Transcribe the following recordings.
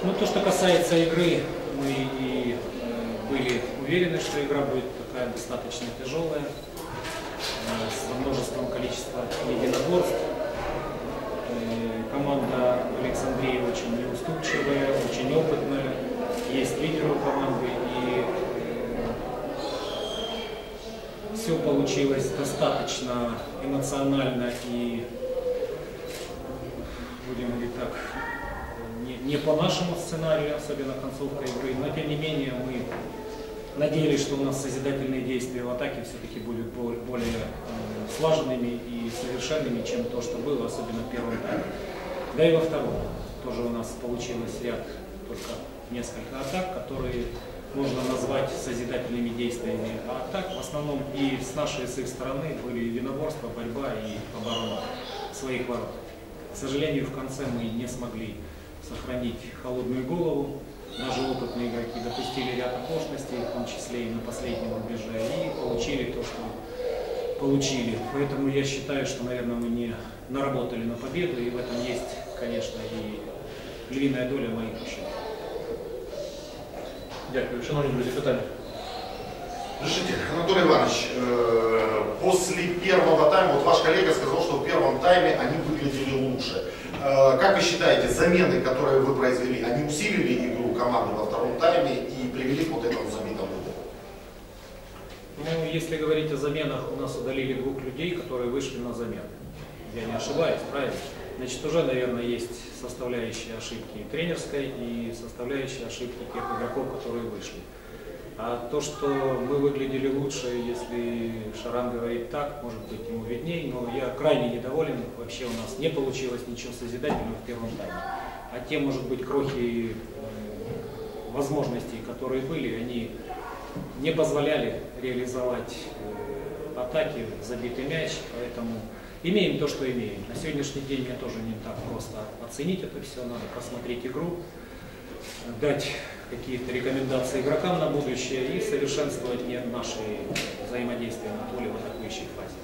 Ну, то, что касается игры, мы и э, были уверены, что игра будет такая достаточно тяжелая, э, с множеством количества единоборств. Э, команда Александрии очень неуступчивая, очень опытная, есть лидеры у команды, и все получилось достаточно эмоционально и, будем говорить так, не, по нашему сценарию, особенно концовка игры, но тем не менее мы надеялись, что у нас созидательные действия в атаке все-таки будут более э, слаженными и совершенными, чем то, что было, особенно в первом тайме. Да и во втором тоже у нас получилось ряд только несколько атак, которые можно назвать созидательными действиями. А так, в основном, и с нашей, с их стороны были единоборства, борьба и оборона своих ворот. К сожалению, в конце мы не смогли сохранить холодную голову. Даже опытные игроки допустили ряд оплошностей, в том числе и на последнем рубеже, и получили то, что получили. Поэтому я считаю, что, наверное, мы не наработали на победу, и в этом есть, конечно, и львиная доля моих ошибок. Дякую. Шановні друзі, питання. Разрешите, Анатолий Иванович, э, после первого тайма, вот ваш коллега сказал, что в первом тайме они выглядели лучше. Э, как вы считаете, замены, которые вы произвели, они усилили игру команды во втором тайме и привели к вот этому забитому? Ну, если говорить о заменах, у нас удалили двух людей, которые вышли на замену. Я не ошибаюсь, правильно? Значит, уже, наверное, есть составляющие ошибки тренерской и составляющие ошибки тех игроков, которые вышли. А то, что мы выглядели лучше, если Шаран говорит так, может быть ему видней, но я крайне недоволен. Вообще у нас не получилось ничего созидательного в первом тайме. А те, может быть, крохи э, возможностей, которые были, они не позволяли реализовать э, атаки, забитый мяч, поэтому Имеем то, что имеем. На сегодняшний день мне тоже не так просто оценить это все. Надо посмотреть игру, дать какие-то рекомендации игрокам на будущее и совершенствовать не наши взаимодействия на поле в атакующей фазе.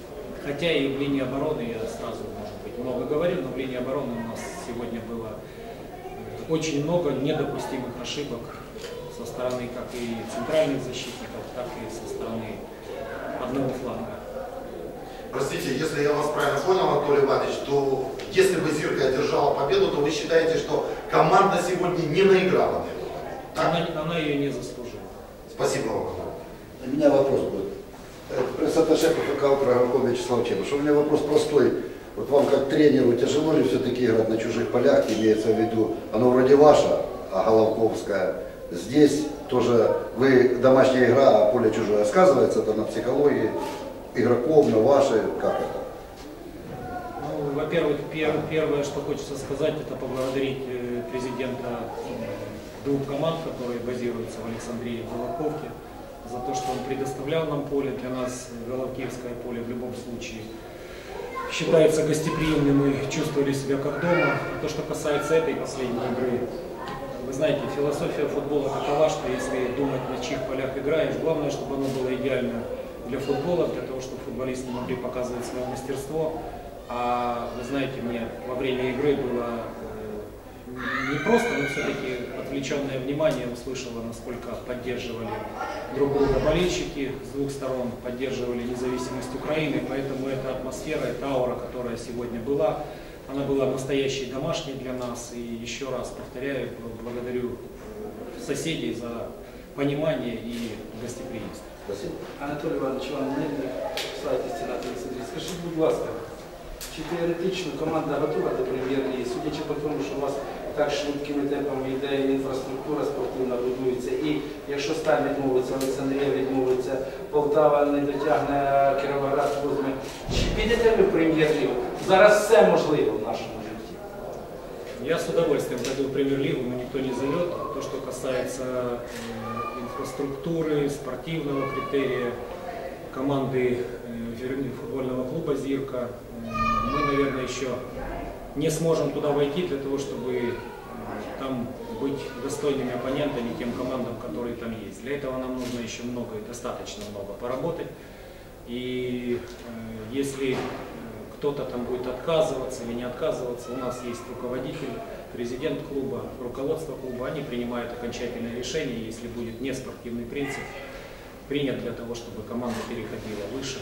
Хотя и в линии обороны я сразу, может быть, много говорю, но в линии обороны у нас сегодня было очень много недопустимых ошибок со стороны как и центральных защитников, так и со стороны одного фланга. Простите, если я вас правильно понял, Анатолий Иванович, то если бы Зирка одержала победу, то вы считаете, что команда сегодня не наиграла Она, она ее не заслужила. Спасибо вам. У меня вопрос будет. Пресс-атташе ПФК Прогорков Вячеслав Чебыш. У меня вопрос простой. Вот вам как тренеру тяжело ли все-таки играть на чужих полях, имеется в виду, оно вроде ваше, а Головковская. Здесь тоже вы домашняя игра, а поле чужое. Сказывается это на психологии игроков, на ваши, как это? Ну, во-первых, пер, первое, что хочется сказать, это поблагодарить э, президента двух команд, которые базируются в Александрии и Головковке, за то, что он предоставлял нам поле. Для нас Головкивское поле в любом случае считается гостеприимным, мы чувствовали себя как дома. А то, что касается этой последней игры, вы знаете, философия футбола такова, что если думать, на чьих полях играешь, главное, чтобы оно было идеально для футбола, для того, чтобы футболисты могли показывать свое мастерство. А вы знаете, мне во время игры было не просто, но все-таки отвлеченное внимание услышало, насколько поддерживали друг друга болельщики с двух сторон, поддерживали независимость Украины, поэтому эта атмосфера, эта аура, которая сегодня была, она была настоящей домашней для нас. И еще раз повторяю, благодарю соседей за понимание и гостеприимство. Спасибо. Анатолій Іванович, вам не слайтися на телевізорі. Скажіть, будь ласка, чи теоретично команда готова до прем'єр-ліги, судячи по тому, що у вас так швидкими темпами йде інфраструктура спортивна будується, і якщо Сталь відмовиться, Олександрія відмовиться, Полтава не дотягне, а Кіровоград возьме, чи підете ви в прем'єр-лігу? Зараз все можливо в нашому житті. Я с удовольствием пойду в премьер-лигу, но никто не зовет. То, что касается инфраструктуры, спортивного критерия, команды э, футбольного клуба «Зирка». Мы, наверное, еще не сможем туда войти для того, чтобы э, там быть достойными оппонентами тем командам, которые там есть. Для этого нам нужно еще много, достаточно много поработать. И э, если кто-то там будет отказываться или не отказываться, у нас есть руководитель президент клуба, руководство клуба, они принимают окончательное решение, если будет неспортивный принцип принят для того, чтобы команда переходила выше.